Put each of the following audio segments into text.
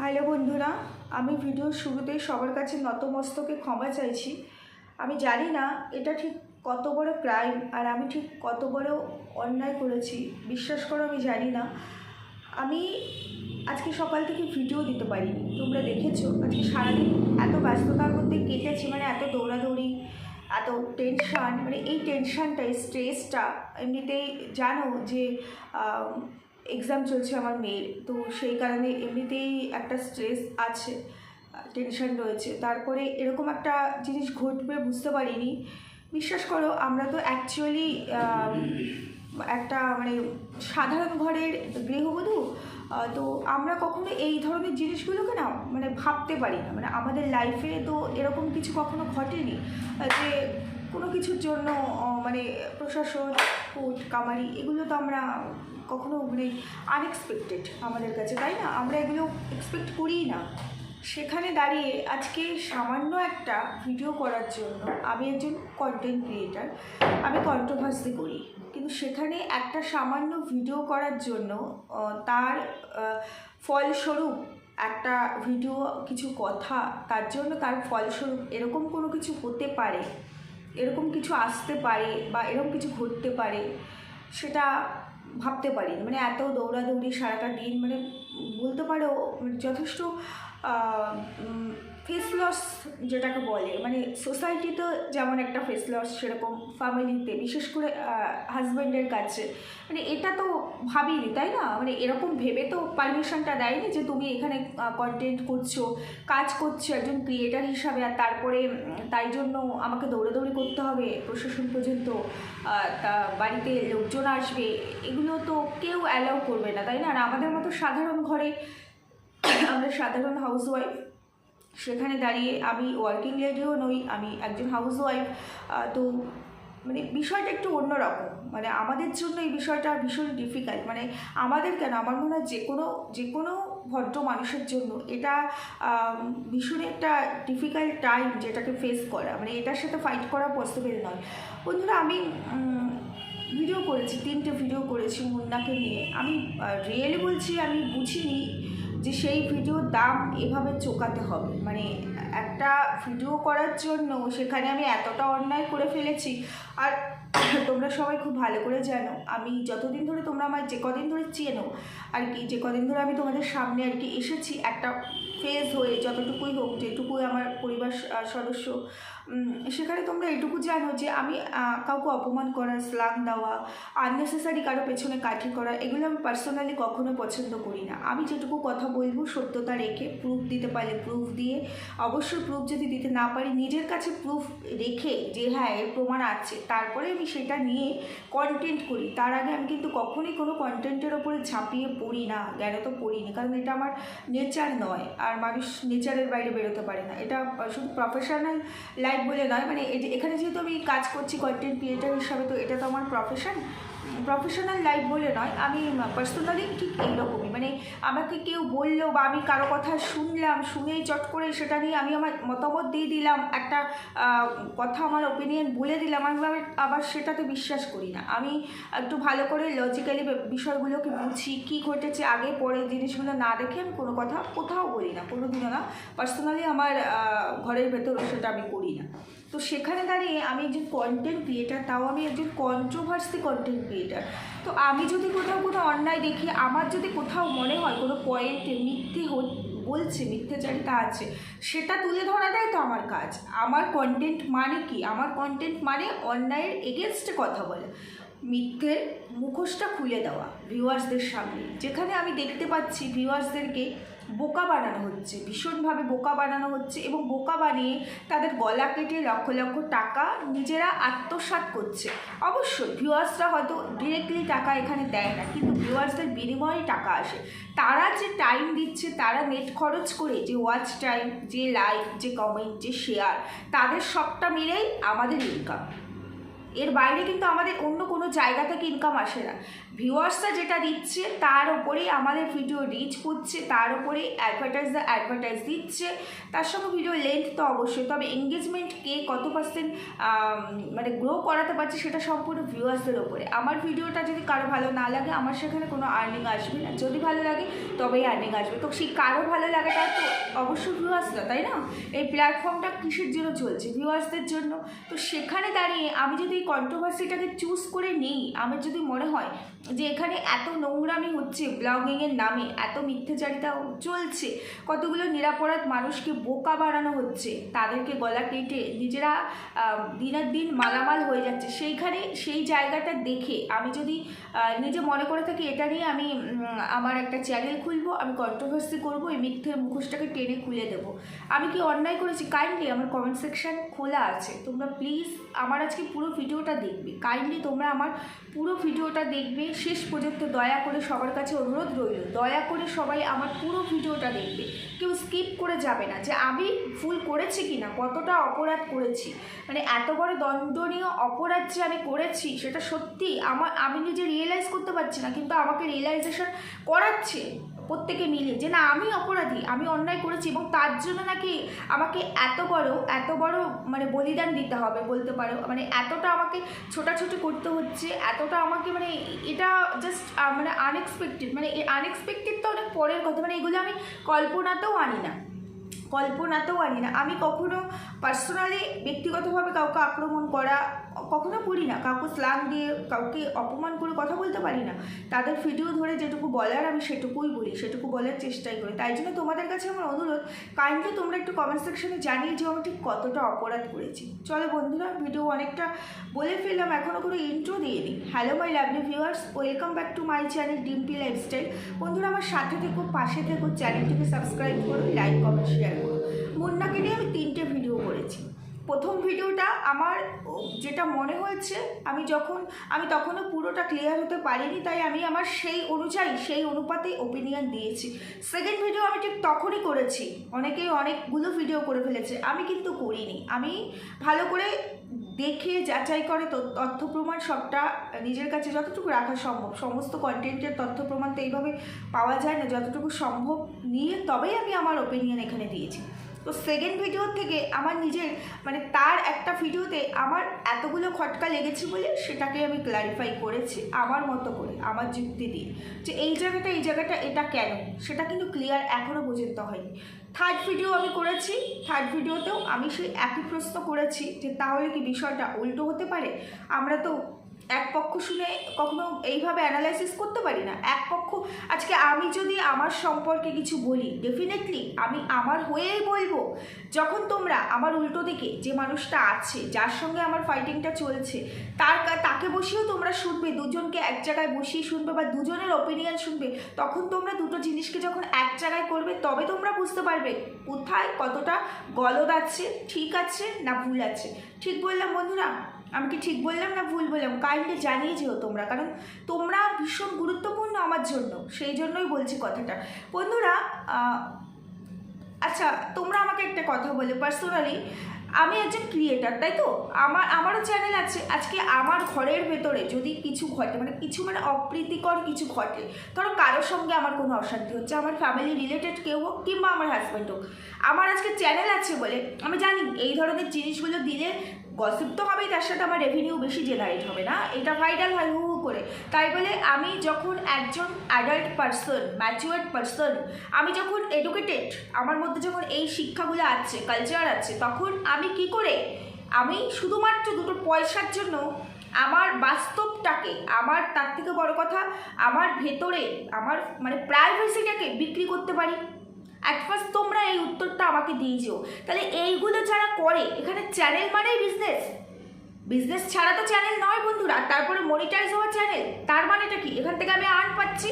Hello বন্ধুরা, আমি ভিডিওর শুরুতেই সবার কাছে নতমস্তকে ক্ষমা চাইছি। আমি জানি না এটা ঠিক কত বড় ক্রাইম আর আমি ঠিক কত বড় অন্যায় করেছি। বিশ্বাস করো, আমি জানি না। আমি আজকে সকাল থেকে ভিডিও দিতে পারিনি। তোমরা দেখেছ, আজকে সারাদিন এত ব্যস্ততার মধ্যে কেটেছি মানে এত দৌড়াদৌড়ি, এত টেনশান মানে এই টেনশানটা স্ট্রেসটা এমনিতেই জানো যে এক্সাম চলছে আমার মেয়ের তো সেই কারণে এমনিতেই একটা স্ট্রেস আছে টেনশন রয়েছে। তারপরে এরকম একটা জিনিস ঘটবে বুঝতে পারিনি। বিশ্বাস করো, আমরা তো অ্যাকচুয়ালি একটা মানে সাধারণ ঘরের গৃহবধূ তো আমরা কখনো এই ধরনের জিনিসগুলোকে না মানে ভাবতে পারি না। মানে আমাদের লাইফে তো এরকম কিছু কখনো ঘটেনি, যে কোনো কিছুর জন্য মানে প্রশাসন কোর্ট কামারি, এগুলো তো আমরা কখনো মানে আনএক্সপেক্টেড আমাদের কাছে, তাই না? আমরা এগুলো এক্সপেক্ট করিই না। সেখানে দাঁড়িয়ে আজকে সামান্য একটা ভিডিও করার জন্য আমি একজন কন্টেন্ট ক্রিয়েটার আমি কন্ট্রোভার্সি করি। কিন্তু সেখানে একটা সামান্য ভিডিও করার জন্য তার ফলস্বরূপ একটা ভিডিও কিছু কথা, তার জন্য তার ফলস্বরূপ এরকম কোনো কিছু হতে পারে এরকম কিছু আসতে পারে বা এরকম কিছু ঘটতে পারে, সেটা ভাবতে পারি মানে এত দৌড়াদৌড়ি সারাটা দিন মানে বলতে পারো যথেষ্ট ফেস লস যেটাকে বলে মানে সোসাইটিতে যেমন একটা ফেস লস সেরকম ফ্যামিলিতে বিশেষ করে হাজব্যান্ডের কাছে মানে এটা তো ভাবিনি, তাই না? মানে এরকম ভেবে তো পারমিশনটা দেয়নি যে তুমি এখানে কন্টেন্ট করছ, কাজ করছ একজন ক্রিয়েটার হিসাবে আর তারপরে তাই জন্য আমাকে দৌড়াদৌড়ি করতে হবে প্রশাসন পর্যন্ত তা বাড়িতে লোকজন আসবে, এগুলো তো কেউ অ্যালাউ করবে না, তাই না? আর আমাদের মতো সাধারণ ঘরে, আমরা সাধারণ হাউসওয়াইফ সেখানে দাঁড়িয়ে আমি ওয়ার্কিং লেডিও নই, আমি একজন হাউস ওয়াইফ তো মানে বিষয়টা একটু অন্যরকম। মানে আমাদের জন্য এই বিষয়টা ভীষণ ডিফিকাল্ট মানে আমাদের কেন? আমার মনে হয় যে কোনো যে কোনো ভদ্র মানুষের জন্য এটা ভীষণ একটা ডিফিকাল্ট টাইম যেটাকে ফেস করা। মানে এটার সাথে ফাইট করা পসিবল নয়। বন্ধুরা, আমি ভিডিও করেছি, তিনটে ভিডিও করেছি মুন্নাকে নিয়ে। আমি রিয়েলি বলছি, আমি বুঝিনি যে সেই ভিডিওর দাম এভাবে চোকাতে হবে। মানে একটা ভিডিও করার জন্য সেখানে আমি এতটা অন্যায় করে ফেলেছি। আর তোমরা সবাই খুব ভালো করে জানো। আমি যতদিন ধরে তোমরা আমার যে কদিন ধরে চেনো, আর কি, যে কদিন ধরে আমি তোমাদের সামনে আর কি এসেছি, একটা ফেজ হয়ে যতটুকুই হোক, যেটুকুই আমার পরিবার সদস্য সেখানে তোমরা এটুকু জানো যে আমি কাউকে অপমান করা স্লাং দেওয়া আননেসেসারি কারও পেছনে কাঠি করা, এগুলো আমি পার্সোনালি কখনো পছন্দ করি না। আমি যেটুকু কথা বলব সত্যতা রেখে প্রুফ দিতে পারলে প্রুফ দিয়ে, অবশ্যই প্রুফ যদি দিতে না পারি, নিজের কাছে প্রুফ রেখে যে হ্যাঁ এর প্রমাণ আছে, তারপরে আমি সেটা নিয়ে কন্টেন্ট করি। তার আগে আমি কিন্তু কখনোই কোনো কন্টেন্টের ওপরে ঝাঁপিয়ে পড়ি না কেন তো পড়িনি। কারণ এটা আমার নেচার নয়, আর মানুষ নেচারের বাইরে বেরোতে পারে না। এটা শুধু প্রফেশনাল লাইফ বলে নয় মানে এখানে যেহেতু আমি কাজ করছি কন্টেন্ট ক্রিয়েটার হিসাবে, তো এটা তো আমার প্রফেশন প্রফেশনাল লাইফ বলে নয়, আমি পার্সোনালি ঠিক এইরকমই। মানে আমাকে কেউ বলল বা আমি কারও কথা শুনলাম শুনেই চট করে সেটা নিয়ে আমি আমার মতামত দিয়ে দিলাম, একটা কথা আমার ওপিনিয়ন বলে দিলাম, আমি আবার আবার সেটাতে বিশ্বাস করি না। আমি একটু ভালো করে লজিক্যালি বিষয়গুলোকে বুঝি, কী ঘটেছে আগে পরে জিনিসগুলো না দেখে আমি কোনো কথা কোথাও বলি না কোনো দিনও না। পার্সোনালি আমার ঘরের ভেতরে সেটা আমি করি না। তো সেখানে দাঁড়িয়ে আমি একজন কন্টেন্ট ক্রিয়েটার তাও আমি একজন কন্ট্রোভার্সি কন্টেন্ট ক্রিয়েটার তো আমি যদি কোথাও কোনো অন্যায় দেখি, আমার যদি কোথাও মনে হয় কোনো পয়েন্টে মিথ্যে বলছে, মিথ্যাচারিতা আছে, সেটা তুলে ধরাটাই তো আমার কাজ। আমার কন্টেন্ট মানে কি? আমার কন্টেন্ট মানে অন্যায়ের এগেনস্টে কথা বলা। মিথ্যের মুখোশটা খুলে দেওয়া ভিউয়ার্সদের সামনে। যেখানে আমি দেখতে পাচ্ছি ভিউয়ার্সদেরকে বোকা বানানো হচ্ছে, ভীষণভাবে বোকা বানানো হচ্ছে এবং বোকা বানিয়ে তাদের গলা কেটে লক্ষ লক্ষ টাকা নিজেরা আত্মসাৎ করছে। অবশ্যই ভিউয়ার্সরা হয়তো ডিরেক্টলি টাকা এখানে দেয় না, কিন্তু ভিউয়ার্সদের বিনিময়ে টাকা আসে। তারা যে টাইম দিচ্ছে, তারা নেট খরচ করে যে ওয়াচ টাইম যে লাইক যে কমেন্ট যে শেয়ার তাদের সবটা মিলেই আমাদের ইনকাম এর বাইরে কিন্তু আমাদের অন্য কোনো জায়গা থেকে ইনকাম আসে না। ভিউয়ার্সরা যেটা দিচ্ছে, তার ওপরেই আমাদের ভিডিও রিচ করছে, তার ওপরে অ্যাডভার্টাইজার অ্যাডভার্টাইজ দিচ্ছে। তার সঙ্গে ভিডিও লেন্থ তো অবশ্যই, তবে এঙ্গেজমেন্ট কে কত পার্সেন্ট মানে গ্রো করাতে পারছে সেটা সম্পূর্ণ ভিউয়ার্সদের ওপরে আমার ভিডিওটা যদি কারও ভালো না লাগে, আমার সেখানে কোনো আর্নিং আসবে না। যদি ভালো লাগে, তবেই আর্নিং আসবে। তো সেই কারও ভালো লাগাটা তো অবশ্যই ভিউয়ার্সরা, তাই না? এই প্ল্যাটফর্মটা কিসের জন্য চলছে? ভিউয়ার্সদের জন্য। তো সেখানে দাঁড়িয়ে আমি যদি এই কন্ট্রোভার্সিটাকে চুজ করে নিই, আমার যদি মনে হয় যে এখানে এত নোংরামি হচ্ছে ব্লগিংয়ের নামে, এত মিথ্যাচারিতা চলছে, কতগুলো নিরাপরাধ মানুষকে বোকা বাড়ানো হচ্ছে, তাদেরকে গলা কেটে নিজেরা দিনের দিন মালামাল হয়ে যাচ্ছে। সেইখানে, সেই জায়গাটা দেখে আমি যদি নিজে মনে করে থাকি, এটা নিয়ে আমি আমার একটা চ্যানেল খুলবো, আমি কন্ট্রোভার্সি করব, এই মিথ্যের মুখোশটাকে টেনে খুলে দেবো। আমি কি অন্যায় করেছি? কাইন্ডলি আমার কমেন্ট সেকশন খোলা আছে। তোমরা প্লিজ আমার আজকে পুরো ভিডিওটা দেখবে। কাইন্ডলি তোমরা আমার পুরো ভিডিওটা দেখবে শেষ পর্যন্ত দয়া করে সবার কাছে অনুরোধ রইল। দয়া করে সবাই আমার পুরো ভিডিওটা দেখবে। কেউ স্কিপ করে যাবে না যে আমি ভুল করেছি কি না কতটা অপরাধ করেছি। মানে এত বড় দণ্ডনীয় অপরাধ যে আমি করেছি, সেটা সত্যি আমার আমি নিজে রিয়েলাইজ করতে পারছি না, কিন্তু আমাকে রিয়েলাইজেশন করাচ্ছে। প্রত্যেকে মিলে যে না, আমি অপরাধী, আমি অন্যায় করেছি এবং তার জন্য নাকি আমাকে এত বড় এত বড় মানে বলিদান দিতে হবে বলতে পারো। মানে এতটা আমাকে ছোটাছুটি করতে হচ্ছে, এতটা আমাকে মানে এটা জাস্ট মানে আনএক্সপেক্টেড মানে আনএক্সপেক্টেড তো অনেক পরের কথা মানে এগুলো আমি কল্পনাতেও আনি না। কল্পনাতেও আনি না। আমি কখনো পার্সোনালি ব্যক্তিগতভাবে কাউকে আক্রমণ করা কখনো করি না। কাউকে স্লাং দিয়ে কাউকে অপমান করে কথা বলতে পারি না। তাদের ভিডিও ধরে যেটুকু বলার আমি সেটুকুই বলি, সেটুকু বলার চেষ্টাই করি। তাই জন্য তোমাদের কাছে আমার অনুরোধ কাইন্ডলি তোমরা একটু কমেন্ট সেকশনে জানিয়ে যে আমি ঠিক কতটা অপরাধ করেছি। চলো বন্ধুরা ভিডিও অনেকটা বলে ফেললাম এখনও কোনো ইন্ট্রো দিয়ে নিই hello my lovely viewers welcome back to my channel Dimpi lifestyle বন্ধুরা, আমার সাথে থেকো, পাশে থেকো চ্যানেলটিকে সাবস্ক্রাইব করো লাইক কমেন্ট শেয়ার করো মুন্নাকে নিয়ে আমি তিনটে ভিডিও করেছি। প্রথম ভিডিওটা আমার যেটা মনে হয়েছে, আমি যখন, আমি তখনও পুরোটা ক্লিয়ার হতে পারিনি, তাই আমি আমার সেই অনুযায়ী, সেই অনুপাতে ওপিনিয়ন দিয়েছি। সেকেন্ড ভিডিও আমি ঠিক তখনই করেছি, অনেকেই অনেকগুলো ভিডিও করে ফেলেছে, আমি কিন্তু করিনি। আমি ভালো করে দেখে যাচাই করে তথ্য প্রমাণ সবটা নিজের কাছে যতটুকু রাখা সম্ভব। সমস্ত কন্টেন্টের তথ্য প্রমাণ তো এইভাবে পাওয়া যায় না, যতটুকু সম্ভব নিয়ে তবেই আমি আমার ওপিনিয়ন এখানে দিয়েছি। তো সেকেন্ড ভিডিও থেকে আমার নিজের মানে তার একটা ভিডিওতে আমার এতগুলো খটকা লেগেছে বলে সেটাকে আমি ক্লারিফাই করেছি, আমার মতো করে, আমার যুক্তি দিয়ে। যে এই জায়গাটা এই জায়গাটা, এটা কেন? সেটা কিন্তু ক্লিয়ার এখনও পর্যন্ত হয়নি। থার্ড ভিডিও আমি করেছি থার্ড ভিডিওতেও আমি সেই একই প্রশ্ন করেছি যে তাহলে কি বিষয়টা উল্টো হতে পারে? আমরা তো এক পক্ষ শুনে কখনো এইভাবে অ্যানালাইসিস করতে পারি না। এক পক্ষ, আজকে আমি যদি আমার সম্পর্কে কিছু বলি ডেফিনেটলি আমি আমার হয়েই বলব, যখন তোমরা আমার উল্টো দিকে যে মানুষটা আছে, যার সঙ্গে আমার ফাইটিংটা চলছে, তার তাকে বসিয়েও তোমরা শুনবে, দুজনকে এক জায়গায় বসিয়ে শুনবে বা দুজনের ওপিনিয়ন শুনবে, তখন তোমরা দুটো জিনিসকে যখন এক জায়গায় করবে, তবে তোমরা বুঝতে পারবে কোথায় কতটা গলদ আছে, ঠিক আছে না ভুল আছে। ঠিক বললাম বন্ধুরা? আমি কি ঠিক বললাম না ভুল বললাম? কাইন্ডলি জানিয়ে যেও তোমরা, কারণ তোমরা ভীষণ গুরুত্বপূর্ণ আমার জন্য, সেই জন্যই বলছি কথাটা। বন্ধুরা আচ্ছা তোমরা আমাকে একটা কথা বলে পার্সোনালি আমি একজন ক্রিয়েটার তাই তো? আমার, আমারও চ্যানেল আছে। আজকে আমার ঘরের ভেতরে যদি কিছু ঘটে মানে কিছু মানে অপ্রীতিকর কিছু ঘটে, ধরো কারোর সঙ্গে আমার কোনো অশান্তি হচ্ছে, আমার ফ্যামিলি রিলেটেড কেউ হোক, কিংবা আমার হাজব্যান্ড হোক, আমার আজকে চ্যানেল আছে বলে, আমি জানি এই ধরনের জিনিসগুলো দিলে গসিপ তো হবেই, তার সাথে আমার রেভিনিউ বেশি জেনারেট হবে না। এটা ভাইরাল হয়, হু হু, করে। তাই বলে আমি যখন একজন অ্যাডাল্ট পার্সন ম্যাচুয়ার্ড পার্সন আমি যখন এডুকেটেড আমার মধ্যে যখন এই শিক্ষাগুলো আছে কালচার আছে, তখন আমি কি করে, আমি শুধুমাত্র দুটো পয়সার জন্য আমার বাস্তবটাকে, আমার তার থেকে বড় কথা, আমার ভেতরে, আমার মানে প্রাইভেসিটাকে বিক্রি করতে পারি। অ্যাট ফার্স্ট তোমরা এই উত্তরটা আমাকে দিয়ে দিয়েছ তাহলে এইগুলো যারা করে, এখানে চ্যানেল মানেই বিজনেস বিজনেস ছাড়া তো চ্যানেল নয় বন্ধুরা, তারপরে মনিটাইজ হওয়া চ্যানেল তার মানেটা কি? এখান থেকে আমি আর্ন পাচ্ছি,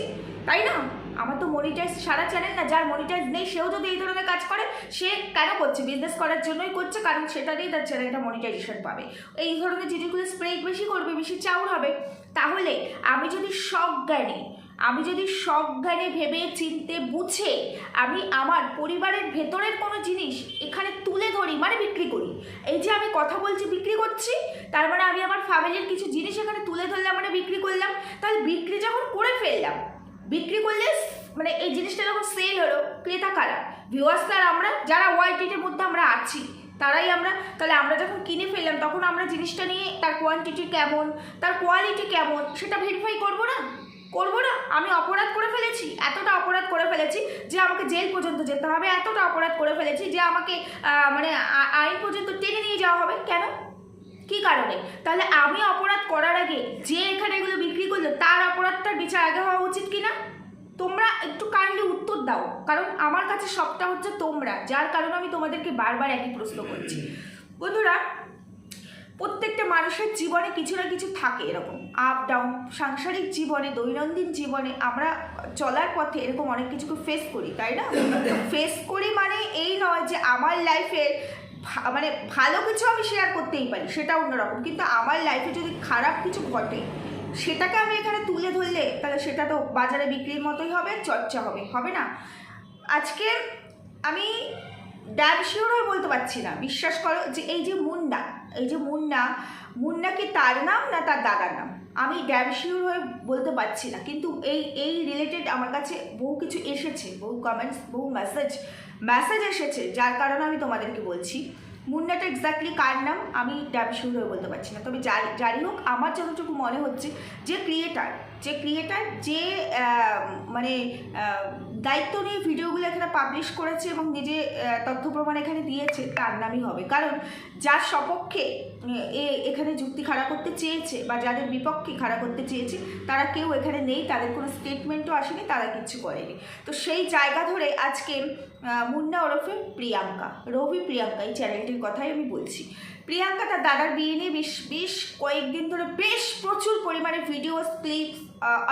তাই না? আমার তো মনিটাইজ সারা চ্যানেল না, যার মনিটাইজ নেই, সেও যদি এই ধরনের কাজ করে, সে কেন করছে? বিজনেস করার জন্যই করছে, কারণ সেটা দিয়েই তার চ্যানেলটা মনিটাইজেশন পাবে। এই ধরনের জিনিসগুলো স্প্রেড বেশি করবে, বেশি চাউর হবে। তাহলে আমি যদি সব জ্ঞানে আমি যদি সজ্ঞানে ভেবে চিনতে বুঝে আমি আমার পরিবারের ভেতরের কোনো জিনিস এখানে তুলে ধরি মানে বিক্রি করি। এই যে আমি কথা বলছি, বিক্রি করছি, তার মানে আমি আমার ফ্যামিলির কিছু জিনিস এখানে তুলে ধরলাম মানে বিক্রি করলাম। তাহলে বিক্রি যখন করে ফেললাম, বিক্রি করলে মানে এই জিনিসটা যখন সেল হলো, ক্রেতা কারা? ভিউয়ার্স আর আমরা, যারা ওয়াইটির মধ্যে আমরা আছি, তারাই আমরা। তাহলে আমরা যখন কিনে ফেললাম, তখন আমরা জিনিসটা নিয়ে তার কোয়ান্টিটি কেমন, তার কোয়ালিটি কেমন, সেটা ভেরিফাই করব না? করব না? আমি অপরাধ করে ফেলেছি, এতটা অপরাধ করে ফেলেছি যে আমাকে জেল পর্যন্ত যেতে হবে, এতটা অপরাধ করে ফেলেছি যে আমাকে মানে আইন পর্যন্ত টেনে নিয়ে যাওয়া হবে। কেন? কি কারণে? তাহলে আমি অপরাধ করার আগে যে এখানে এগুলো বিক্রি করল, তার অপরাধটার বিচার আগে হওয়া উচিত কি না তোমরা একটু কাইন্ডলি উত্তর দাও, কারণ আমার কাছে সবটা হচ্ছে তোমরা, যার কারণে আমি তোমাদেরকে বারবার একই প্রশ্ন করছি। বন্ধুরা প্রত্যেকটা মানুষের জীবনে কিছু না কিছু থাকে এরকম আপ ডাউন সাংসারিক জীবনে, দৈনন্দিন জীবনে আমরা চলার পথে এরকম অনেক কিছুকে ফেস করি, তাই না? ফেস করি মানে এই নয় যে আমার লাইফের মানে ভালো কিছু আমি শেয়ার করতেই পারি, সেটা অন্যরকম। কিন্তু আমার লাইফে যদি খারাপ কিছু ঘটে, সেটাকে আমি এখানে তুলে ধরলে, তাহলে সেটা তো বাজারে বিক্রির মতোই হবে, চর্চা হবে হবে না? আজকে আমি ড্যাব শিওর বলতে পারছি না। বিশ্বাস করো যে এই যে মুন্না, এই যে মুন্না মুন্না কি তার নাম না তার দাদার নাম? আমি ড্যাব শিওর হয়ে বলতে পারছি না, কিন্তু এই এই রিলেটেড আমার কাছে বহু কিছু এসেছে, বহু কমেন্টস বহু মেসেজ মেসেজ এসেছে, যার কারণে আমি তোমাদেরকে বলছি। মুন্নাটা এক্স্যাক্টলি কার নাম? আমি ড্যাব শিওর হয়ে বলতে পারছি না। তবে যাই যাই হোক, আমার যতটুকু মনে হচ্ছে যে ক্রিয়েটার যে ক্রিয়েটার যে মানে দায়িত্ব নিয়ে ভিডিওগুলো এখানে পাবলিশ করেছে এবং নিজে তথ্য প্রমাণ এখানে দিয়েছে, তার নামই হবে। কারণ যার সপক্ষে, এ, এখানে যুক্তি খাড়া করতে চেয়েছে বা যাদের বিপক্ষে খাড়া করতে চেয়েছে, তারা কেউ এখানে নেই, তাদের কোনো স্টেটমেন্টও আসেনি, তারা কিচ্ছু করেনি। তো সেই জায়গা ধরে আজকে মুন্না ওরফে প্রিয়াঙ্কা, রবি প্রিয়াঙ্কা, এই চ্যানেলটির কথাই আমি বলছি। প্রিয়াঙ্কা তার দাদার বিয়ে নিয়ে বেশ বেশ কয়েকদিন ধরে বেশ প্রচুর পরিমাণে ভিডিওস ক্লিপস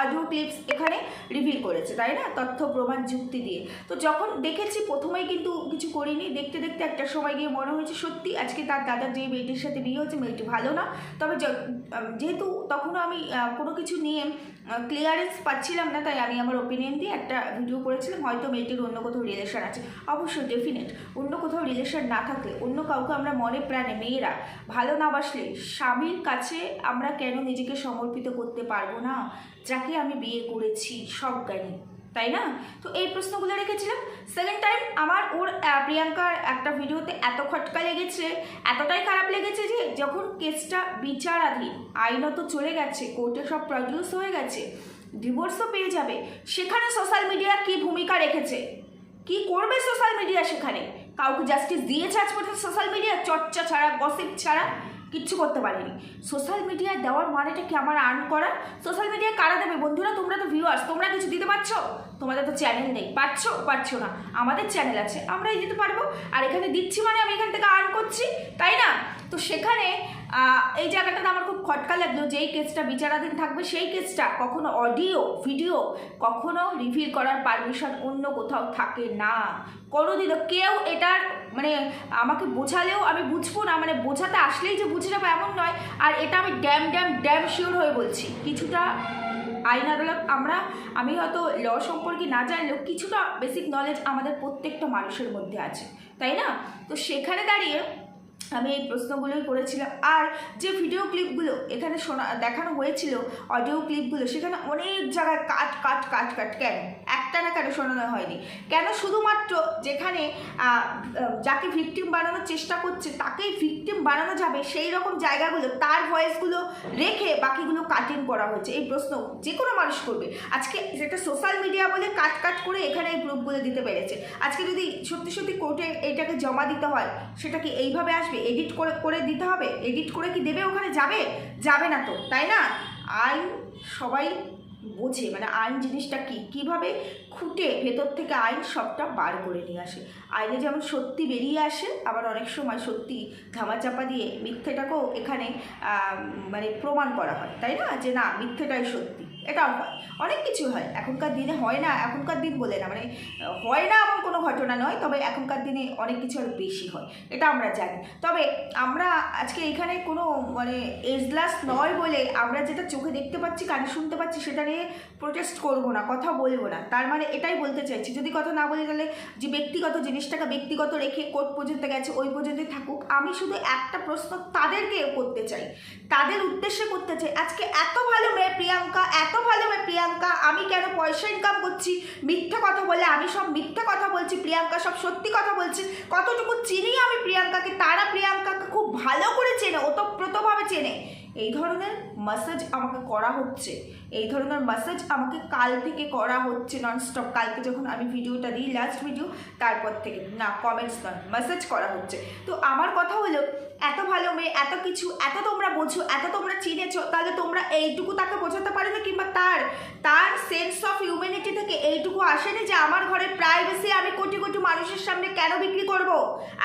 অডিও ক্লিপস এখানে রিভিল করেছে, তাই না? তথ্য, প্রমাণ, যুক্তি দিয়ে। তো যখন দেখেছি, প্রথমেই কিন্তু কিছু করিনি। দেখতে দেখতে একটা সময় গিয়ে মনে হয়েছে, সত্যি আজকে তার দাদার যে মেয়েটির সাথে বিয়ে হচ্ছে মেয়েটি ভালো না। তবে যেহেতু তখনও আমি কোনো কিছু নিয়ে ক্লিয়ারেন্স পাচ্ছিলাম না, তাই আমি আমার ওপিনিয়ন দিয়ে একটা ভিডিও করেছিলাম। হয়তো মেয়েটির অন্য কোথাও রিলেশন আছে। অবশ্যই ডেফিনেট অন্য কোথাও রিলেশন না থাকলে, অন্য কাউকে আমরা মনে প্রাণে, মেয়েরা, ভালো না বাসলে, স্বামীর কাছে আমরা কেন নিজেকে সমর্পিত করতে পারব না? যাকে আমি বিয়ে করেছি, সব জ্ঞানী, তাই না? তো এই প্রশ্নগুলো রেখেছিলাম। সেকেন্ড টাইম আমার ওর প্রিয়াঙ্কার একটা ভিডিওতে এত খটকা লেগেছে, এতটাই খারাপ লেগেছে যে যখন কেসটা বিচারাধীন, আইনত চলে গেছে, কোর্টে সব প্রডিউস হয়ে গেছে ডিভোর্সও পেয়ে যাবে, সেখানে সোশ্যাল মিডিয়া কি ভূমিকা রেখেছে? কি করবে সোশ্যাল মিডিয়া সেখানে? কাউকে জাস্টিস দিয়েছে আজ পর্যন্ত সোশ্যাল মিডিয়া চর্চা ছাড়া গসিপ ছাড়া? কিচ্ছু করতে পারিনি। সোশ্যাল মিডিয়ায় দেওয়ার মানেটা কি আমার আর্ন করা সোশ্যাল মিডিয়ায় কারা দেবে? বন্ধুরা, তোমরা তো ভিউয়ার্স তোমরা কিছু দিতে পারছ? তোমাদের তো চ্যানেল নেই। পাচ্ছ পারছ না। আমাদের চ্যানেল আছে, আমরাই দিতে পারব। আর এখানে দিচ্ছি মানে আমি এখান থেকে আর্ন করছি, তাই না? তো সেখানে এই জায়গাটাতে আমার খুব খটকা লাগল, যেই কেসটা বিচারাধীন থাকবে সেই কেসটা কখনো অডিও ভিডিও কখনো রিভিল করার পারমিশন অন্য কোথাও থাকে না। কোনো কোনোদিনও কেউ এটার মানে আমাকে বোঝালেও আমি বুঝব না মানে বোঝাতে আসলেই যে বুঝে যাব এমন নয়। আর এটা আমি ড্যাম ড্যাম ড্যাম শিওর হয়ে বলছি। কিছুটা আইন আদালত, আমরা, আমি হয়তো ল সম্পর্কে না জানলেও কিছুটা বেসিক নলেজ আমাদের প্রত্যেকটা মানুষের মধ্যে আছে। তাই না? তো সেখানে দাঁড়িয়ে আমি এই প্রশ্নগুলোই করেছিলাম। আর যে ভিডিও ক্লিপগুলো এখানে শোনা, দেখানো হয়েছিল অডিও ক্লিপগুলো সেখানে অনেক জায়গায় কাট কাট কাট কাট, কেন? একটা না কেন শোনানো হয়নি। কেন শুধুমাত্র যেখানে যাকে ভিকটিম বানানোর চেষ্টা করছে, তাকেই ভিকটিম বানানো যাবে, সেই রকম জায়গাগুলো, তার ভয়েসগুলো রেখে বাকিগুলো কাটিং করা হয়েছে। এই প্রশ্ন যে কোনো মানুষ করবে। আজকে সেটা সোশ্যাল মিডিয়া বলে কাট কাট করে এখানে এই প্রুফগুলো দিতে পেরেছে। আজকে যদি সত্যি সত্যি কোর্টে এইটাকে জমা দিতে হয়, সেটা কি এইভাবে আসবে? এডিট করে করে দিতে হবে? এডিট করে কি দেবে ওখানে? যাবে? যাবে না তো, তাই না? আইন সবাই বোঝে মানে আইন জিনিসটা কি? কীভাবে খুঁটে ভেতর থেকে আইন সবটা বার করে নিয়ে আসে? আইনে যেমন সত্যি বেরিয়ে আসে, আবার অনেক সময় সত্যি ধামাচাপা দিয়ে মিথ্যেটাকেও এখানে মানে প্রমাণ করা হয়, তাই না? যে না, মিথ্যেটাই সত্যি। এটাও হয় অনেক কিছু হয়। এখনকার দিনে হয় না, এখনকার দিন বলে না। মানে হয় না এমন কোনো ঘটনা নয়, তবে এখনকার দিনে অনেক কিছু আরও বেশি হয়, এটা আমরা জানি। তবে আমরা আজকে এখানে কোনো মানে এজলাস নয় বলে আমরা যেটা চোখে দেখতে পাচ্ছি, কানে শুনতে পাচ্ছি, সেটা নিয়ে প্রোটেস্ট করব না, কথা বলব না। তার মানে এটাই বলতে চাইছি, যদি কথা না বলি তাহলে যে ব্যক্তিগত জিনিসটাকে ব্যক্তিগত রেখে কোর্ট পর্যন্ত গেছে, ওই পর্যন্তই থাকুক। আমি শুধু একটা প্রশ্ন তাদেরকে করতে চাই, তাদের উদ্দেশ্যে করতে চাই, আজকে এত ভালো মেয়ে প্রিয়াঙ্কা এত ভালো প্রিয়াঙ্কা, আমি কেন পয়সা ইনকাম করছি? মিথ্যে কথা বলে আমি সব মিথ্যে কথা বলছি, প্রিয়াঙ্কা সব সত্যি কথা বলছি। কতটুকু চিনি আমি প্রিয়াঙ্কাকে? তারা প্রিয়াঙ্কাকে খুব ভালো করে চেনে, ওতপ্রোতভাবে চেনে। এই ধরনের মাসাজ আমাকে করা হচ্ছে। এই ধরনের মাসাজ আমাকে কাল থেকে করা হচ্ছে ননস্টপ কালকে যখন আমি ভিডিওটা দিই লাস্ট ভিডিও তারপর থেকে। না কমেন্টস নয় মাসাজ করা হচ্ছে। তো আমার কথা হলো, এত ভালো মেয়ে, এত কিছু, এত তোমরা বোঝো, এত তোমরা চিনেছো, তাহলে তোমরা এইটুকু তাকে বোঝাতে পারো না কিংবা তার তার সেন্স অফ হিউম্যানিটি থেকে এইটুকু আসেনি যে আমার ঘরের প্রাইভেসি আমি কোটি কোটি মানুষের সামনে কেন বিক্রি করব?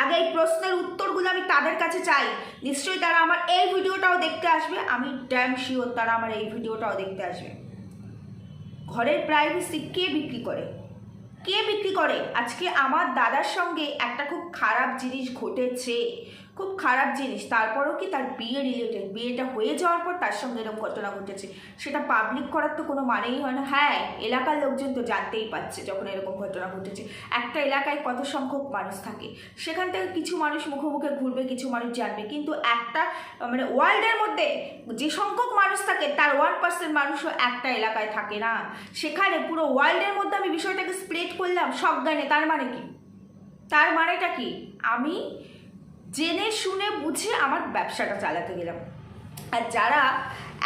আগে এই প্রশ্নের উত্তরগুলো আমি তাদের কাছে চাই। নিশ্চয়ই তারা আমার এই ভিডিওটাও দেখতে আসবে। আমি ড্যাম শিওর তারা আমার এই ভিডিওটাও দেখতে আসবে। ঘরের প্রাইভেসি কে বিক্রি করে? কে বিক্রি করে? আজকে আমার দাদার সঙ্গে একটা খুব খারাপ জিনিস ঘটেছে। খুব খারাপ জিনিস। তারপরেও কি তার বিয়ে রিলেটেড বিয়েটা হয়ে যাওয়ার পর তার সঙ্গে এরকম ঘটনা ঘটেছে। সেটা পাবলিক করার তো কোনো মানেই হয় না। হ্যাঁ এলাকার লোকজন তো জানতেই পারছে যখন এরকম ঘটনা ঘটেছে। একটা এলাকায় কত সংখ্যক মানুষ থাকে। সেখান থেকে কিছু মানুষ মুখে মুখে ঘুরবে, কিছু মানুষ জানবে। কিন্তু একটা মানে ওয়ার্ল্ডের মধ্যে যে সংখ্যক মানুষ থাকে, তার ওয়ান পার্সেন্ট মানুষও একটা এলাকায় থাকে না। সেখানে পুরো ওয়ার্ল্ডের মধ্যে আমি বিষয়টাকে স্প্রেড করলাম সজ্ঞানে তার মানে কি? তার মানেটা কি? আমি জেনে শুনে বুঝে আমার ব্যবসাটা চালাতে গেলাম। আর যারা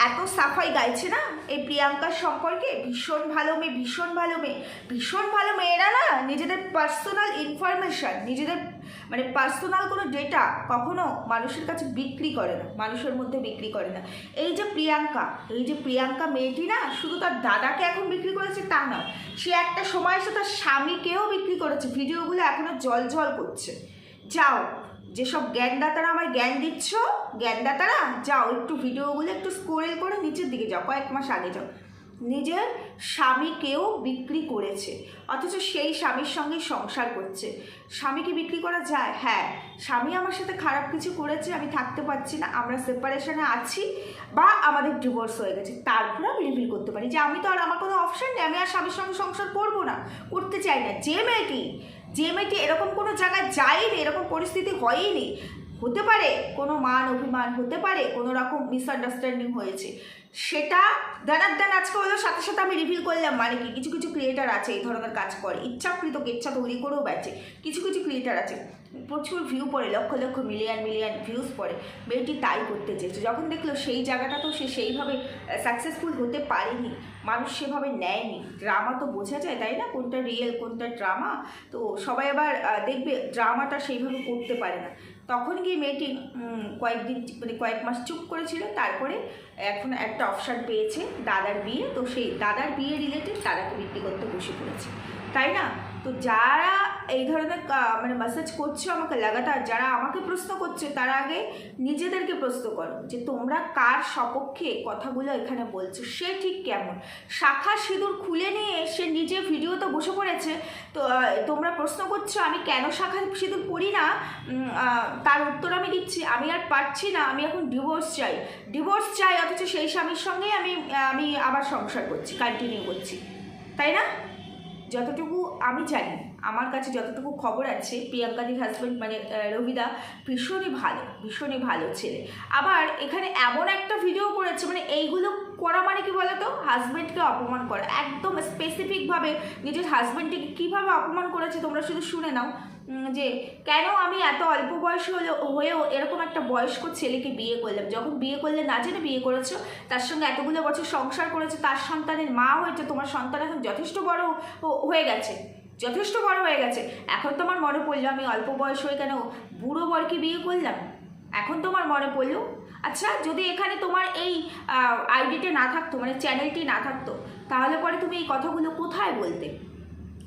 এত সাফাই গাইছে না, এই প্রিয়াঙ্কার সম্পর্কে, ভীষণ ভালো মেয়ে, ভীষণ ভালো মেয়ে, ভীষণ ভালো মেয়েরা না নিজেদের পার্সোনাল ইনফরমেশান নিজেদের মানে পার্সোনাল কোনো ডেটা কখনো মানুষের কাছে বিক্রি করে না, মানুষের মধ্যে বিক্রি করে না। এই যে প্রিয়াঙ্কা, এই যে প্রিয়াঙ্কা মেয়েটি না, শুধু তার দাদাকে এখন বিক্রি করেছে তা নয়, সে একটা সময় এসে তার স্বামীকেও বিক্রি করেছে, ভিডিওগুলো এখনও জল জল করছে। যাও যেসব জ্ঞানদাতারা আমায় জ্ঞান দিচ্ছ, জ্ঞানদাতারা, যাও, একটু ভিডিওগুলো একটু স্কোরেল করে নিচের দিকে যাও, কয়েক মাস আগে যাও। নিজের স্বামীকেও বিক্রি করেছে, অথচ সেই স্বামীর সঙ্গে সংসার করছে। স্বামীকে বিক্রি করা যায়? হ্যাঁ স্বামী আমার সাথে খারাপ কিছু করেছে, আমি থাকতে পারছি না, আমরা সেপারেশনে আছি বা আমাদের ডিভোর্স হয়ে গেছে, তারপরে আমি রিভিল করতে পারি যে আমি তো আর আমার কোনো অপশান নেই, আমি আর স্বামীর সঙ্গে সংসার করব না, করতে চাই না। যে মেয়েটি যে মেয়েটি এরকম কোনো জায়গায় যায়নি, এরকম পরিস্থিতি হয়নি হতে পারে কোনো মান অভিমান, হতে পারে কোনো রকম মিসআন্ডারস্ট্যান্ডিং হয়েছে। সেটা দানার দান আজকে হলো সাথে সাথে আমি রিভিল করলাম মানে কি? কিছু কিছু ক্রিয়েটার আছে এই ধরনের কাজ করে। ইচ্ছাকৃত ইচ্ছা তৈরি করেও বেচে। কিছু কিছু ক্রিয়েটার আছে। প্রচুর ভিউ পড়ে, lakh lakh million million views পড়ে। মেয়েটি তাই করতে চেয়েছে। যখন দেখল সেই জায়গাটা তো সে সেইভাবে সাকসেসফুল হতে পারেনি, মানুষ সেভাবে নেয়নি। ড্রামা তো বোঝা যায়, তাই না? কোনটা রিয়েল কোনটা ড্রামা তো সবাই আবার দেখবে ড্রামাটা সেইভাবে করতে পারে না। তখন গিয়ে মেয়েটি কয়েকদিন মানে কয়েক মাস চুপ করেছিল, তারপরে এখন একটা অপশান পেয়েছে দাদার বিয়ে, তো সেই দাদার বিয়ে রিলেটেড দাদাকে বিক্রি করতে বসে পড়েছে। তাই না? তো যারা এই ধরনের মানে মেসেজ করছ আমাকে লাগাতার, যারা আমাকে প্রশ্ন করছে, তারা আগে নিজেদেরকে প্রশ্ন করো যে তোমরা কার সপক্ষে কথাগুলো এখানে বলছো? সে ঠিক কেমন? শাখা সিঁদুর খুলে নিয়ে সে নিজে ভিডিওতে বসে পড়েছে, তো তোমরা প্রশ্ন করছ আমি কেন শাখা সিঁদুর পড়ি না? তার উত্তর আমি দিচ্ছি। আমি আর পারছি না, আমি এখন ডিভোর্স চাই। ডিভোর্স চাই অথচ সেই স্বামীর সঙ্গেই আমি আমি আবার সংসার করছি কন্টিনিউ করছি। তাই না? যতটুকু আমি জানি, আমার কাছে যতটুকু খবর আছে, প্রিয়াঙ্কাদির হাজব্যান্ড মানে রবিদা ভীষণই ভালো ভীষণই ভালো ছেলে। আবার এখানে এমন একটা ভিডিও করেছে মানে এইগুলো করা মানে কি বলতো? হাজব্যান্ডকে অপমান করা। একদম স্পেসিফিকভাবে নিজের হাজব্যান্ডকে কীভাবে অপমান করেছে তোমরা শুধু শুনে নাও। যে কেন আমি এত অল্প বয়স হলেও, হয়েও এরকম একটা বয়স্ক ছেলেকে বিয়ে করলাম? যখন বিয়ে করলে না জেনে বিয়ে করেছ, তার সঙ্গে এতগুলো বছর সংসার করেছে, তার সন্তানের মা হয়েছে, তোমার সন্তান এখন যথেষ্ট বড় হয়ে গেছে, যথেষ্ট বড় হয়ে গেছে। এখন তোমার মনে পড়ল আমি অল্প বয়স হয়ে কেন বুড়ো বরকে বিয়ে করলাম? এখন তোমার মনে পড়ল? আচ্ছা যদি এখানে তোমার এই আইডিটা না থাকতো মানে চ্যানেলটি না থাকতো, তাহলে পরে তুমি এই কথাগুলো কোথায় বলতে?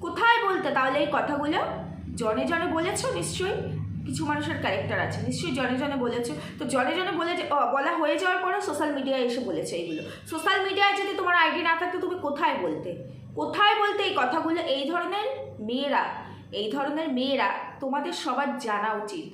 কোথায় বলতে তাহলে এই কথাগুলো? জনে জনে বলেছ নিশ্চয়ই? কিছু মানুষের ক্যারেক্টার আছে। নিশ্চয়ই জনে জনে বলেছ। তো জনে জনে বলে বলা হয়ে যাওয়ার পরে সোশ্যাল মিডিয়ায় এসে বলেছে এইগুলো সোশ্যাল মিডিয়ায় যদি তোমার আইডি না থাকতো, তুমি কোথায় বলতে? কোথায় বলতে এই কথাগুলো? এই ধরনের মেয়েরা, এই ধরনের মেয়েরা তোমাদের সবার জানা উচিত।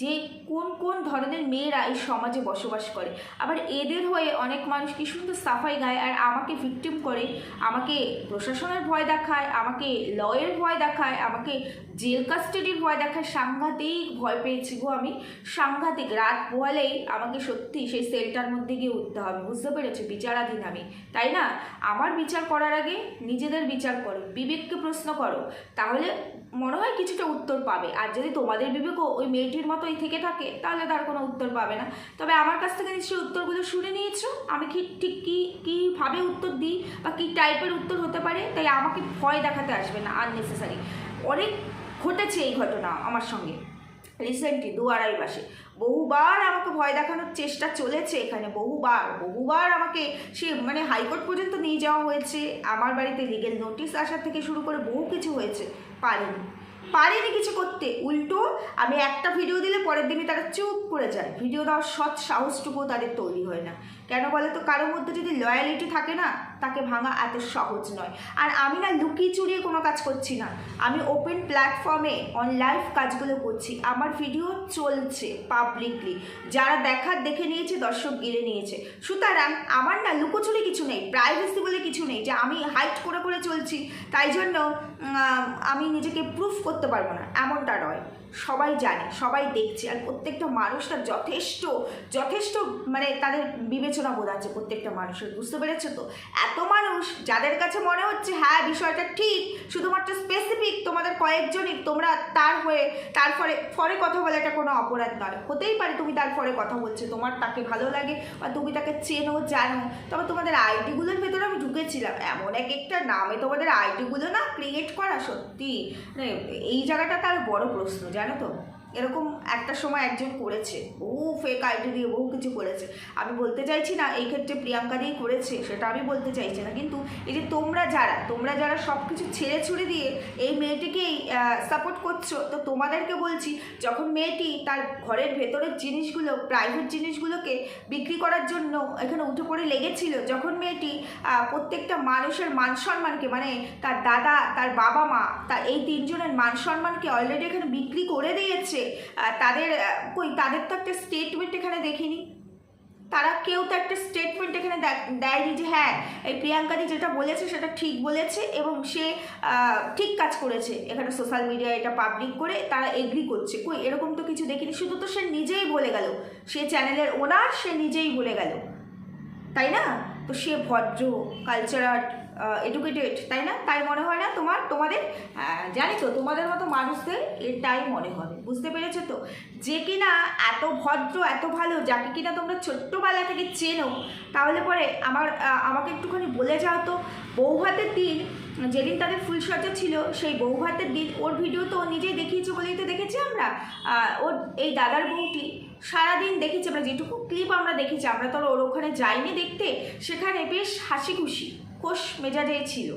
যে কোন কোন ধরনের মেয়েরা এই সমাজে বসবাস করে। আবার এদের হয়ে অনেক মানুষ কি সুন্দর সাফাই গায় আর আমাকে ভিকটিম করে, আমাকে প্রশাসনের ভয় দেখায়, আমাকে লয়ের ভয় দেখায়, আমাকে জেল কাস্টাডির ভয় দেখায়, সাংঘাতিক ভয় পেয়েছি গো আমি। সাংঘাতিক রাত পোহালেই আমাকে সত্যি সেই সেলটার মধ্যে গিয়ে উঠতে হবে, বুঝতে পেরেছ? বিচারাধীন আমি। তাই না? আমার বিচার করার আগে নিজেদের বিচার করো, বিবেককে প্রশ্ন করো। তাহলে মনে হয় কিছুটা উত্তর পাবে। আর যদি তোমাদের বিবেকও ওই মেয়েটির মতোই থেকে থাকে, তাহলে তার কোনো উত্তর পাবে না। তবে আমার কাছ থেকে নিশ্চয়ই উত্তরগুলো শুনে নিয়েছো? আমি কি ঠিক কী কীভাবে উত্তর দিই বা কী টাইপের উত্তর হতে পারে? তাই আমাকে ভয় দেখাতে আসবে না আননেসেসারি অনেক ঘটেছে এই ঘটনা আমার সঙ্গে। রিসেন্টলি দু আড়াই মাসে। বহুবার আমাকে ভয় দেখানোর চেষ্টা চলেছে এখানে, বহুবার বহুবার আমাকে সে মানে হাইকোর্ট পর্যন্ত নিয়ে যাওয়া হয়েছে। আমার বাড়িতে লিগেল নোটিশ আসার থেকে শুরু করে বহু কিছু হয়েছে। পারেনি। পারেনি কিছু করতে। উল্টো, আমি একটা ভিডিও দিলে পরের দিনই তারা চুপ করে যায়। ভিডিও দেওয়ার সৎ সাহসটুকুও তাদের তৈরি হয় না। কেন বলে তো? কারোর মধ্যে যদি লয়ালিটি থাকে না, তাকে ভাঙা এত সহজ নয়। আর আমি না লুকিয়ে চুরিয়ে কোনো কাজ করছি না। আমি ওপেন প্ল্যাটফর্মে অন লাইভ কাজগুলো করছি। আমার ভিডিও চলছে পাবলিকলি যারা দেখার দেখে নিয়েছে, দর্শক গিলে নিয়েছে। সুতরাং আমার না লুকোচুরি কিছু নেই প্রাইভেসি বলে কিছু নেই যে আমি হাইট করে করে চলছি। তাই জন্য আমি নিজেকে প্রুফ করতে পারব না, এমনটা নয়। সবাই জানে, সবাই দেখছে আর প্রত্যেকটা মানুষটা যথেষ্ট যথেষ্ট মানে তাদের বিবেচনা বোধ আছে প্রত্যেকটা মানুষের, বুঝতে পেরেছ তো? এত মানুষ যাদের কাছে মনে হচ্ছে হ্যাঁ বিষয়টা ঠিক, শুধুমাত্র স্পেসিফিক তোমাদের কয়েকজনই, তোমরা তার হয়ে তারপরে পরে কথা বলে এটা কোনো অপরাধ নয়। হতেই পারে তুমি তারপরে কথা বলছো, তোমার তাকে ভালো লাগে বা তুমি তাকে চেনো, জানো, তবে তোমাদের আইডিগুলোর ভেতরে আমি ঢুকেছিলাম। এমন এক একটা নামে তোমাদের আইডিগুলো না ক্রিয়েট করা সত্যি। মানে এই জায়গাটা তার বড় প্রশ্ন জানো তো? এরকম একটা সময় একজন করেছে, বহু ফেক আইডি দিয়ে বহু কিছু করেছে। আমি বলতে চাইছি না এই ক্ষেত্রে প্রিয়াঙ্কা দিয়েই করেছে, সেটা আমি বলতে চাইছি না। কিন্তু এই যে তোমরা যারা তোমরা যারা সব কিছু ছেড়ে ছুড়ে দিয়ে এই মেয়েটিকেই সাপোর্ট করছ, তো তোমাদেরকে বলছি, যখন মেয়েটি তার ঘরের ভেতরের জিনিসগুলো প্রাইভেট জিনিসগুলোকে বিক্রি করার জন্য এখানে উঠে পড়ে লেগেছিল, যখন মেয়েটি প্রত্যেকটা মানুষের মান সম্মানকে মানে তার দাদা, তার বাবা মা, তার এই তিনজনের মান সম্মানকে অলরেডি এখানে বিক্রি করে দিয়েছে তাদের, কই, তাদের তো একটা স্টেটমেন্ট এখানে দেখিনি। তারা কেউ তো একটা স্টেটমেন্ট এখানে দেয়নি যে হ্যাঁ এই প্রিয়াঙ্কাদি যেটা বলেছে সেটা ঠিক বলেছে এবং সে ঠিক কাজ করেছে। এখানে সোশ্যাল মিডিয়ায় এটা পাবলিক করে তারা এগ্রি করছে। কই, এরকম তো কিছু দেখিনি। শুধু তো সে নিজেই বলে গেল। সে চ্যানেলের ওনার সে নিজেই বলে গেল। তাই না? তো সে ভদ্র কালচারাল এডুকেটেড তাই না? তাই মনে হয় না তোমার? তোমাদের জানি তো, তোমাদের মতো মানুষদের এটাই মনে হবে। বুঝতে পেরেছ তো? যে কিনা এত ভদ্র, এত ভালো, যাকে কিনা তোমরা ছোট্টবেলা থেকে চেনো, তাহলে পরে আমার আমাকে একটুখানি বলে যাও তো। বৌভাতের দিন, যেদিন তাদের ফুলসজ্জা ছিল, সেই বৌভাতের দিন ওর ভিডিও তো নিজেই দেখিয়েছে বলেই তো দেখেছি আমরা। ওর এই দাদার বউটি সারাদিন দেখেছি আমরা, যেটুকু ক্লিপ আমরা দেখেছি, আমরা তো ওর ওখানে যাইনি দেখতে, সেখানে বেশ হাসি খুশি খোশ মেজাজে ছিল।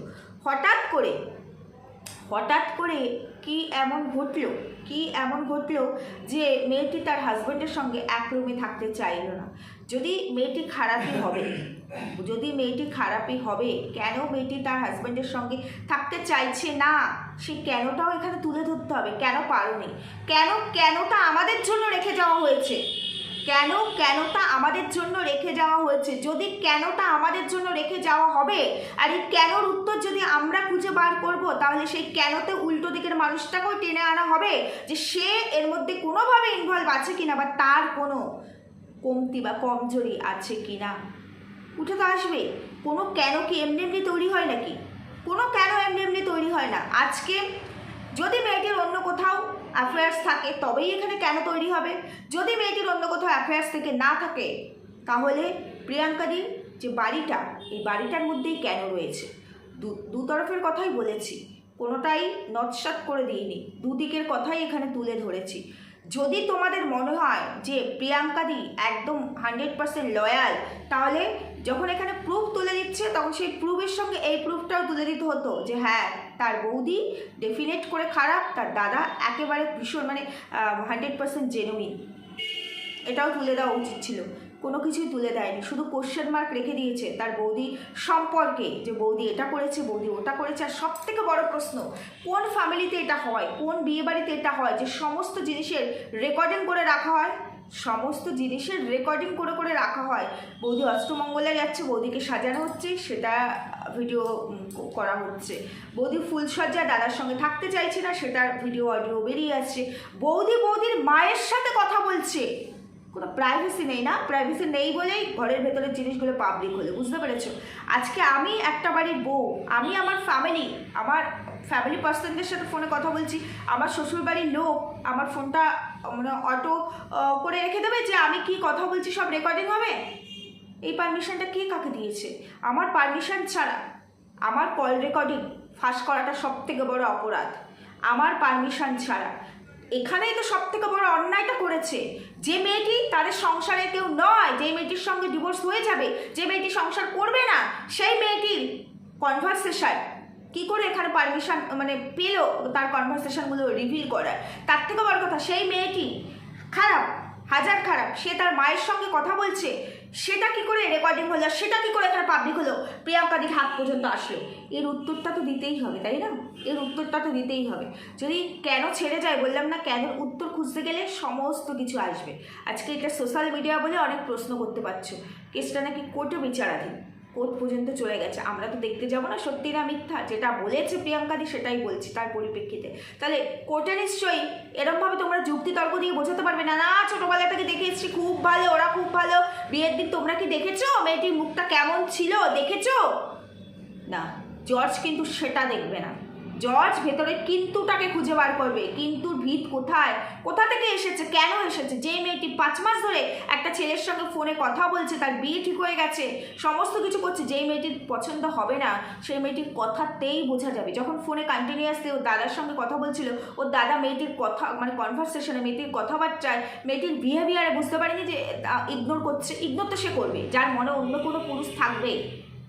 হঠাৎ করে হঠাৎ করে কি এমন ঘটলো? কি এমন ঘটলো যে মেয়েটি তার হাজব্যান্ডের সঙ্গে এক রুমে থাকতে চাইলো না? যদি মেয়েটি খারাপই হবে, যদি মেয়েটি খারাপই হবে, কেন মেয়েটি তার হাজব্যান্ডের সঙ্গে থাকতে চাইছে না? সে কেনটাও এখানে তুলে ধরতে হবে? কেন পারোনি? কেন, কেনটা আমাদের জন্য রেখে যাওয়া হয়েছে? কেন, কেনটা আমাদের জন্য রেখে যাওয়া হয়েছে? যদি কেনটা আমাদের জন্য রেখে যাওয়া হবে, আর এই কেনর উত্তর যদি আমরা খুঁজে বার করব, তাহলে সেই কেনতে উল্টো দিকের মানুষটাকেও টেনে আনা হবে যে সে এর মধ্যে কোনোভাবে ইনভলভ আছে কিনা বা তার কোনো কমতি বা কমজোরি আছে কিনা। উঠে তো আসবে, কোনো কেন কি এমনি এমনি তৈরি হয় নাকি? কোনো কেন এমনি এমনি তৈরি হয় না। আজকে যদি মেয়েটির অন্য কোথাও অ্যাফেয়ার্স থাকে, তবেই এখানে কেন তৈরি হবে? যদি মেয়েটির অন্য কোথাও অ্যাফেয়ার্স থেকে না থাকে, তাহলে প্রিয়াঙ্কাদির যে বাড়িটা, এই বাড়িটার মধ্যেই কেন রয়েছে? দু দু তরফের কথাই বলেছি, কোনোটাই নৎসাত করে দিইনি। দুদিকের কথাই এখানে তুলে ধরেছি। যদি তোমাদের মনে হয় যে প্রিয়াঙ্কাদি একদম হান্ড্রেড পার্সেন্ট লয়াল, তাহলে যখন এখানে প্রুফ তুলে দিচ্ছে, তখন সেই প্রুফের সঙ্গে এই প্রুফটাও তুলে দিতে হতো যে হ্যাঁ তার বৌদি ডেফিনেট করে খারাপ, তার দাদা একেবারে ভীষণ মানে হান্ড্রেড পার্সেন্ট জেনুইন এটাও তুলে দেওয়া উচিত ছিল। কোনো কিছুই তুলে দেয়নি। শুধু কোশ্চেন মার্ক রেখে দিয়েছে তার বৌদি সম্পর্কে যে বৌদি এটা করেছে, বৌদি ওটা করেছে। আর সব থেকে বড় প্রশ্ন, কোন ফ্যামিলিতে এটা হয়, কোন বিয়ে বাড়িতে এটা হয় যে সমস্ত জিনিসের রেকর্ডিং করে রাখা হয়? সমস্ত জিনিসের রেকর্ডিং করে করে রাখা হয়। বৌদি অষ্টমঙ্গলে যাচ্ছে, বৌদিকে সাজানো হচ্ছে, সেটা ভিডিও করা হচ্ছে। বৌদি ফুলসজ্জা দাদার সঙ্গে থাকতে চাইছে না সেটার ভিডিও অডিও বেরিয়ে আসছে। বৌদি বৌদির মায়ের সাথে কথা বলছে। কোনো প্রাইভেসি নেই না? প্রাইভেসি নেই বলেই ঘরের ভেতরের জিনিসগুলো পাবলিক হলো, বুঝতে পেরেছ? আজকে আমি একটা বাড়ির বউ, আমি আমার ফ্যামিলি আমার ফ্যামিলি পার্সনদের সাথে ফোনে কথা বলছি। আমার শ্বশুর বাড়ির লোক আমার ফোনটা মানে অটো করে রেখে দেবে যে আমি কি কথা বলছি, সব রেকর্ডিং হবে? এই পারমিশনটা কে কাকে দিয়েছে? আমার পারমিশন ছাড়া আমার কল রেকর্ডিং ফাঁস করাটা সব থেকে বড় অপরাধ। আমার পারমিশন ছাড়া। এখানেই তো সব থেকে বড় অন্যায়টা করেছে। যে মেয়েটি তাদের সংসারে কেউ নয়, যে মেয়েটির সঙ্গে ডিভোর্স হয়ে যাবে, যে মেয়েটি সংসার করবে না, সেই মেয়েটির কনভারসেশন কি করে এখানে পারমিশন মানে পেল তার কনভারসেশনগুলো রিভিল করার? তার থেকে বড় কথা, সেই মেয়েটি খারাপ, হাজার খারাপ, সে তার মায়ের সঙ্গে কথা বলছে সেটা কি করে রেকর্ডিং হলো সেটা কি করে এখানে পাবলিক হলো? প্রিয়াঙ্কাদির হাত পর্যন্ত আসলো। এর উত্তরটা তো দিতেই হবে, তাই না? এর উত্তরটা তো দিতেই হবে। যদি কেন ছেড়ে যায় বললাম না কেন উত্তর খুঁজতে গেলে সমস্ত কিছু আসবে। আজকে এটা সোশ্যাল মিডিয়া বলে অনেক প্রশ্ন করতে পারছ। কেসটা নাকি কোর্টে বিচারাধীন। কোর্ট পর্যন্ত চলে গেছে। আমরা তো দেখতে যাব না সত্যি না মিথ্যা। যেটা বলেছে প্রিয়াঙ্কাদি সেটাই বলছি তার পরিপ্রেক্ষিতে। তাহলে কোর্টে নিশ্চয়ই এরমভাবে তোমরা যুক্তি তর্ক দিয়ে বোঝাতে পারবে না না ছোটোবেলা থেকে দেখে এসছি খুব ভালো, ওরা খুব ভালো। বিয়ের দিন তোমরা কি দেখেছ? মেয়েটির মুখটা কেমন ছিল? দেখেছ? না, জর্জ কিন্তু সেটা দেখবে না। জর্জ ভেতরে কিন্তুটাকে খুঁজে বার করবে? কিন্তুর ভিত কোথায়? কোথা থেকে এসেছে? কেন এসেছে? যে মেয়েটি পাঁচ মাস ধরে একটা ছেলের সঙ্গে ফোনে কথা বলছে, তার বিয়ে ঠিক হয়ে গেছে, সমস্ত কিছু করছে, যেই মেয়েটির পছন্দ হবে না, সেই মেয়েটির কথাতেই বোঝা যাবে। যখন ফোনে কন্টিনিউয়াসলি ওর দাদার সঙ্গে কথা বলছিল, ওর দাদা মেয়েটির কথা মানে কনভারসেশনে মেয়েটির কথাবার্তায়, মেয়েটির বিহেভিয়ারে বুঝতে পারেনি যে ইগনোর করছে ইগনোর তো সে করবে, যার মনে অন্য কোনো পুরুষ থাকবে।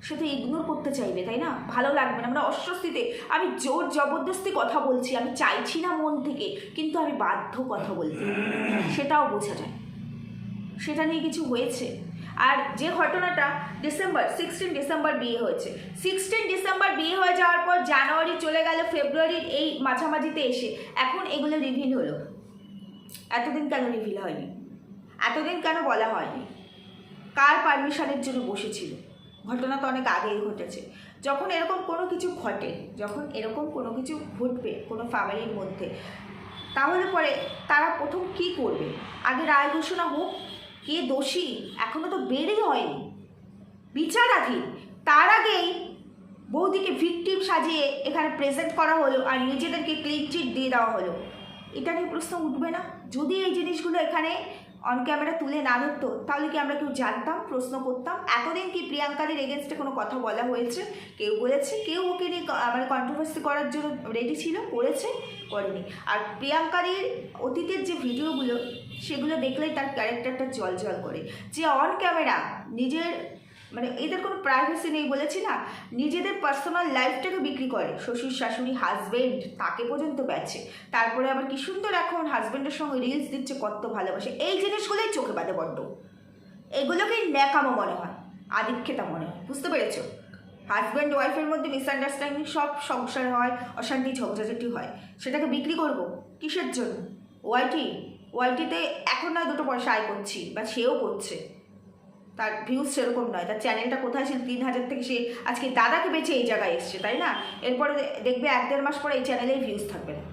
সে তো ইগনোর করতে চাইবে, তাই না? ভালো লাগবে না। আমরা অস্বস্তিতে, আমি জোর জবরদস্তি কথা বলছি, আমি চাইছি না মন থেকে, কিন্তু আমি বাধ্য কথা বলতে সেটাও বোঝা যায়। সেটা নিয়ে কিছু হয়েছে। আর যে ঘটনাটা ডিসেম্বর সিক্সটিন ডিসেম্বর বিয়ে হয়েছে। সিক্সটিন ডিসেম্বর বিয়ে হয়ে যাওয়ার পর জানুয়ারি চলে গেল, ফেব্রুয়ারির এই মাঝামাঝিতে এসে। এখন এগুলো রিভিল হলো। এতদিন কেন রিভিল হয়নি? এতদিন কেন বলা হয়নি? কার পারমিশনের জন্য বসেছিল? ঘটনা তো অনেক আগেই ঘটেছে। যখন এরকম কোনো কিছু ঘটে, যখন এরকম কোনো কিছু ঘটবে কোনো ফ্যামিলির মধ্যে, তাহলে পরে তারা প্রথম কি করবে? আগে রায় ঘোষণা হোক, কে দোষী? এখনও তো বেরই হয়নি। বিচারাধীন। তার আগেই বৌদিকে ভিকটিম সাজিয়ে এখানে প্রেজেন্ট করা হলো আর নিজেদেরকে ক্লিন চিট দিয়ে দেওয়া হলো। এটা নিয়ে প্রশ্ন উঠবে না। যদি এই জিনিসগুলো এখানে অন ক্যামেরা তুলে না ধরতো, তাহলে কি আমরা কেউ জানতাম, প্রশ্ন করতাম? এতদিন কি প্রিয়াঙ্কাদের এগেনস্টে কোনো কথা বলা হয়েছে? কেউ বলেছে, কেউ ওকে নিয়ে মানে কন্ট্রোভার্সি করার জন্য রেডি ছিল, করেছে, করেনি। আর প্রিয়াঙ্কাদের অতীতের যে ভিডিওগুলো সেগুলো দেখলেই তার ক্যারেক্টারটা জল জল করে। যে অন ক্যামেরা নিজের মানে এদের কোনো প্রাইভেসি নেই বলেছি না? নিজেদের পার্সোনাল লাইফটাকে বিক্রি করে। শ্বশুর, শাশুড়ি হাজবেন্ড তাকে পর্যন্ত বেচে। তারপরে আবার কি সুন্দর এখন হাজব্যান্ডের সঙ্গে রিলস দিচ্ছে, কত ভালোবাসে। এই জিনিসগুলোই চোখে বাঁধে বড্ড। এগুলোকেই ন্যাকামো মনে হয়। আদিক্ষেতা মনে হয়। বুঝতে পেরেছ? হাজব্যান্ড ওয়াইফের মধ্যে মিসআন্ডারস্ট্যান্ডিং সব সংসার হয়, অশান্তি, ঝগড়াঝাটি হয়। সেটাকে বিক্রি করব? কিসের জন্য? ওয়াইটি? ওয়াইটিতে এখন না দুটো পয়সা আয় করছি, বা সেও করছে। তার ভিউজ সেরকম নয়। তার চ্যানেলটা কোথায় ছিল তিন হাজার থেকে সে আজকে দাদাকে বেঁচে এই জায়গায় এসছে, তাই না? এরপরে দেখবে এক দেড় মাস পরে এই চ্যানেলেই ভিউজ থাকবে না।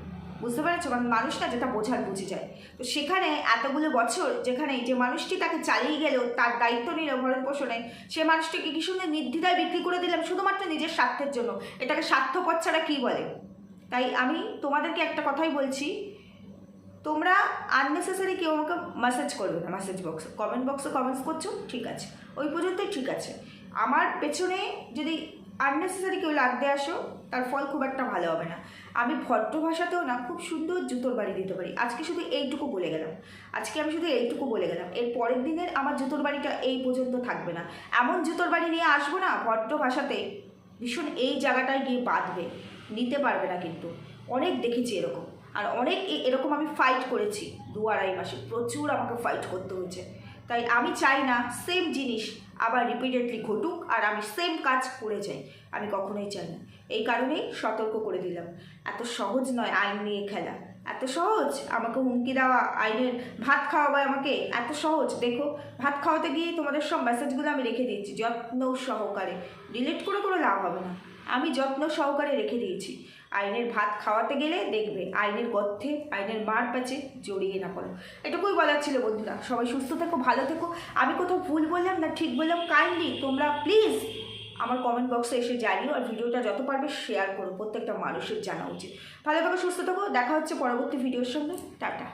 বুঝতে পেরেছ? কারণ মানুষ না যেটা বোঝার বুঝে যায়। তো সেখানে এতগুলো বছর যেখানে যে মানুষটি তাকে চালিয়ে গেল তার দায়িত্ব নিল ভরণ পোষণে সে মানুষটিকে কি সুন্দর নির্দ্বিধায় বিক্রি করে দিলাম শুধুমাত্র নিজের স্বার্থের জন্য? এটাকে স্বার্থপর ছাড়া কী বলে? তাই আমি তোমাদেরকে একটা কথাই বলছি তোমরা আননেসেসারি কেউ আমাকে মেসেজ করবে না মেসেজ বক্সে কমেন্ট বক্সে কমেন্টস করছ, ঠিক আছে। ওই পর্যন্তই ঠিক আছে। আমার পেছনে যদি আননেসেসারি কেউ লাগতে আসো, তার ফল খুব একটা ভালো হবে না। আমি ভট্ট ভাষাতেও না, খুব সুন্দর জুতোর বাড়ি দিতে পারি। আজকে শুধু এইটুকু বলে গেলাম। আজকে আমি শুধু এইটুকু বলে গেলাম। এর পরের দিনের আমার জুতোর বাড়িটা এই পর্যন্ত থাকবে না। এমন জুতোর বাড়ি নিয়ে আসব না, ভট্ট ভাষাতে, ভীষণ এই জায়গাটায় গিয়ে বাঁধবে। নিতে পারবে না কিন্তু। অনেক দেখেছি এরকম। আর অনেক এরকম আমি ফাইট করেছি দু আড়াই মাসে। প্রচুর আমাকে ফাইট করতে হয়েছে। তাই আমি চাই না সেম জিনিস আবার রিপিটেডলি ঘটুক আর আমি সেম কাজ করে যাই। আমি কখনোই চাই না। এই কারণেই সতর্ক করে দিলাম। এত সহজ নয় আইন নিয়ে খেলা। এত সহজ আমাকে হুমকি দেওয়া, আইনের ভাত খাওয়াবে আমাকে। এত সহজ। দেখো, ভাত খাওয়াতে গিয়ে তোমাদের সব মেসেজগুলো আমি রেখে দিয়েছি। যত্ন সহকারে। ডিলিট করে করে লাভ হবে না। আমি যত্ন সহকারে রেখে দিয়েছি। আইনের ভাত খাওয়াতে গেলে দেখবে আইনের গর্থে আইনের মার প্যাচে জড়িয়ে না পড়ো। এটুকুই বলার ছিল বন্ধুরা। সবাই সুস্থ থেকো, ভালো থেকো। আমি কোথাও ভুল বললাম না, ঠিক বললাম কাইন্ডলি তোমরা প্লিজ আমার কমেন্ট বক্সে এসে জানিও আর ভিডিওটা যত পারবে শেয়ার করো। প্রত্যেকটা মানুষের জানা উচিত। ভালো থাকো, সুস্থ থাকো। দেখা হচ্ছে পরবর্তী ভিডিওর সঙ্গে। টাটা।